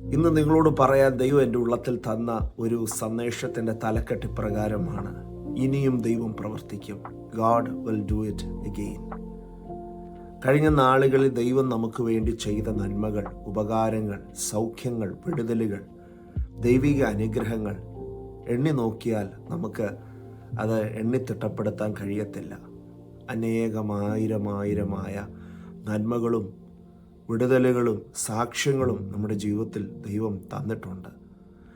ഇന്ന് നിങ്ങളോട് പറയാൻ ദൈവം എന്റെ ഉള്ളത്തിൽ തന്ന ഒരു സന്ദേശത്തിന്റെ തലക്കെട്ട് പ്രകാരമാണ്. ഇനിയും ദൈവം പ്രവർത്തിക്കും. God will do it again കഴിഞ്ഞ നാളുകളിൽ ദൈവം നമുക്ക് വേണ്ടി ചെയ്ത നന്മകൾ ഉപകാരങ്ങൾ സൗഖ്യങ്ങൾ വിടുതലുകൾ ദൈവിക അനുഗ്രഹങ്ങൾ എണ്ണി നോക്കിയാൽ നമുക്ക് അത് എണ്ണിത്തിട്ടപ്പെടുത്താൻ കഴിയത്തില്ല. അനേകമായിരമായിരമായ നന്മകളും വിടുതലുകളും സാക്ഷ്യങ്ങളും നമ്മുടെ ജീവിതത്തിൽ ദൈവം തന്നിട്ടുണ്ട്.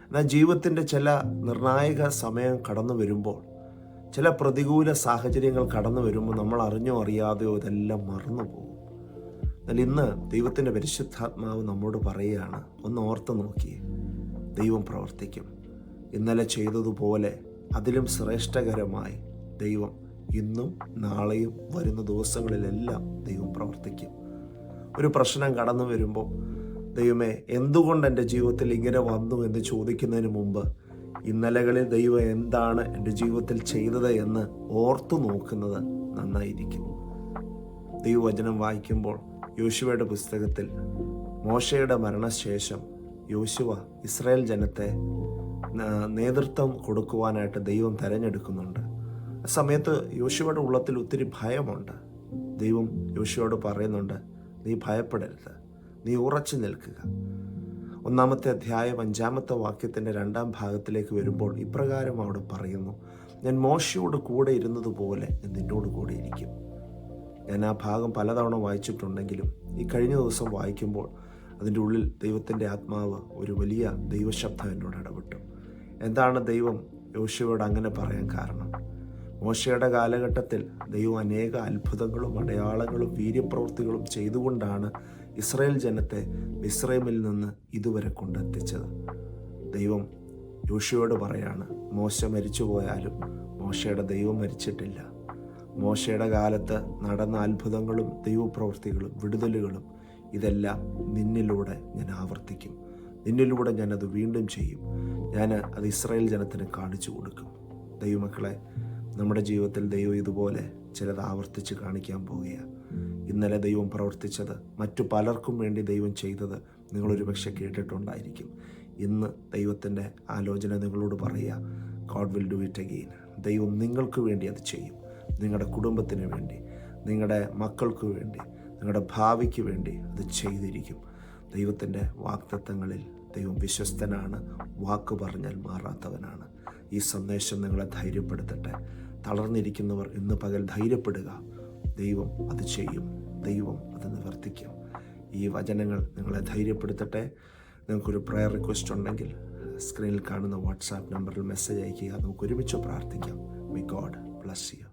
എന്നാൽ ജീവിതത്തിന്റെ ചില നിർണായക സമയം കടന്നു വരുമ്പോൾ ചില പ്രതികൂല സാഹചര്യങ്ങൾ കടന്നു വരുമ്പോൾ നമ്മൾ അറിഞ്ഞോ അറിയാതെയോ ഇതെല്ലാം മറന്നു പോകും. എന്നാൽ ഇന്ന് ദൈവത്തിന്റെ പരിശുദ്ധാത്മാവ് നമ്മോട് പറയുകയാണ് ഒന്ന് ഓർത്ത് നോക്കിയേ ദൈവം പ്രവർത്തിക്കും. ഇന്നലെ ചെയ്തതുപോലെ അതിലും ശ്രേഷ്ഠകരമായി ദൈവം ഇന്നും നാളെയും വരുന്ന ദിവസങ്ങളിലെല്ലാം ദൈവം പ്രവർത്തിക്കും. ഒരു പ്രശ്നം കടന്നു വരുമ്പോൾ ദൈവമേ എന്തുകൊണ്ട് എന്റെ ജീവിതത്തിൽ ഇങ്ങനെ വന്നു എന്ന് ചോദിക്കുന്നതിന് മുമ്പ് ഇന്നലകളിൽ ദൈവം എന്താണ് എന്റെ ജീവിതത്തിൽ ചെയ്തത് എന്ന് ഓർത്തു നോക്കുന്നത് നന്നായിരിക്കും. ദൈവവചനം വായിക്കുമ്പോൾ യോശുവയുടെ പുസ്തകത്തിൽ മോശയുടെ മരണശേഷം യോശുവ ഇസ്രായേൽ ജനത്തെ നേതൃത്വം കൊടുക്കുവാനായിട്ട് ദൈവം തിരഞ്ഞെടുക്കുന്നുണ്ട്. ആ സമയത്ത് യോശുവയുടെ ഉള്ളത്തിൽ ഒത്തിരി ഭയമുണ്ട്. ദൈവം യോശുവയോട് പറയുന്നുണ്ട് നീ ഭയപ്പെടരുത്. നീ ഉറച്ചു നിൽക്കുക. ഒന്നാമത്തെ അധ്യായം അഞ്ചാമത്തെ വാക്യത്തിന്റെ രണ്ടാം ഭാഗത്തിലേക്ക് വരുമ്പോൾ ഇപ്രകാരം അവിടെ പറയുന്നു ഞാൻ മോശയോട് കൂടെ ഇരുന്നതുപോലെ ഞാൻ നിന്നോട് കൂടെ ഇരിക്കും. ഞാൻ ആ ഭാഗം പലതവണ വായിച്ചിട്ടുണ്ടെങ്കിലും ഈ കഴിഞ്ഞ ദിവസം വായിക്കുമ്പോൾ അതിന്റെ ഉള്ളിൽ ദൈവത്തിന്റെ ആത്മാവ് ഒരു വലിയ ദൈവശബ്ദം എന്നോട് ഇടപെട്ടു. എന്താണ് ദൈവം യോശുവയോട് അങ്ങനെ പറയാൻ കാരണം? മോശയുടെ കാലഘട്ടത്തിൽ ദൈവം അനേക അത്ഭുതങ്ങളും അടയാളങ്ങളും വീര്യപ്രവൃത്തികളും ചെയ്തുകൊണ്ടാണ് ഇസ്രയേൽ ജനത്തെ മിസ്രൈമിൽ നിന്ന് ഇതുവരെ കൊണ്ടെത്തിച്ചത്. ദൈവം യോശുവയോട് പറയാണ് മോശ മരിച്ചു പോയാലും മോശയുടെ ദൈവം മരിച്ചിട്ടില്ല. മോശയുടെ കാലത്ത് നടന്ന അത്ഭുതങ്ങളും ദൈവപ്രവൃത്തികളും വിടുതലുകളും ഇതെല്ലാം നിന്നിലൂടെ ഞാൻ ആവർത്തിക്കും. നിന്നിലൂടെ ഞാനത് വീണ്ടും ചെയ്യും. ഞാൻ അത് ഇസ്രായേൽ ജനത്തിന് കാണിച്ചു കൊടുക്കും. ദൈവമക്കളെ നമ്മുടെ ജീവിതത്തിൽ ദൈവം ഇതുപോലെ ചിലത് ആവർത്തിച്ച് കാണിക്കാൻ പോവുകയാണ്. ഇന്നലെ ദൈവം പ്രവർത്തിച്ചത് മറ്റു പലർക്കും വേണ്ടി ദൈവം ചെയ്തത് നിങ്ങളൊരു പക്ഷെ കേട്ടിട്ടുണ്ടായിരിക്കും. ഇന്ന് ദൈവത്തിന്റെ ആലോചന നിങ്ങളോട് പറയുക God will do it again ദൈവം നിങ്ങൾക്ക് വേണ്ടി അത് ചെയ്യും. നിങ്ങളുടെ കുടുംബത്തിന് വേണ്ടി നിങ്ങളുടെ മക്കൾക്ക് വേണ്ടി നിങ്ങളുടെ ഭാവിക്ക് വേണ്ടി അത് ചെയ്തിരിക്കും. ദൈവത്തിന്റെ വാക്തത്വങ്ങളിൽ ദൈവം വിശ്വസ്തനാണ് വാക്ക് പറഞ്ഞാൽ മാറാത്തവനാണ്. ഈ സന്ദേശം നിങ്ങളെ ധൈര്യപ്പെടുത്തട്ടെ. തളർന്നിരിക്കുന്നവർ ഇന്ന് പകൽ ധൈര്യപ്പെടുക. ദൈവം അത് ചെയ്യും. ദൈവം അത് നിവർത്തിക്കും. ഈ വചനങ്ങൾ നിങ്ങളെ ധൈര്യപ്പെടുത്തട്ടെ. നിങ്ങൾക്കൊരു പ്രയർ റിക്വസ്റ്റ് ഉണ്ടെങ്കിൽ സ്ക്രീനിൽ കാണുന്ന വാട്സാപ്പ് നമ്പറിൽ മെസ്സേജ് അയയ്ക്കുക. നമുക്ക് ഒരുമിച്ച് പ്രാർത്ഥിക്കാം. My God bless you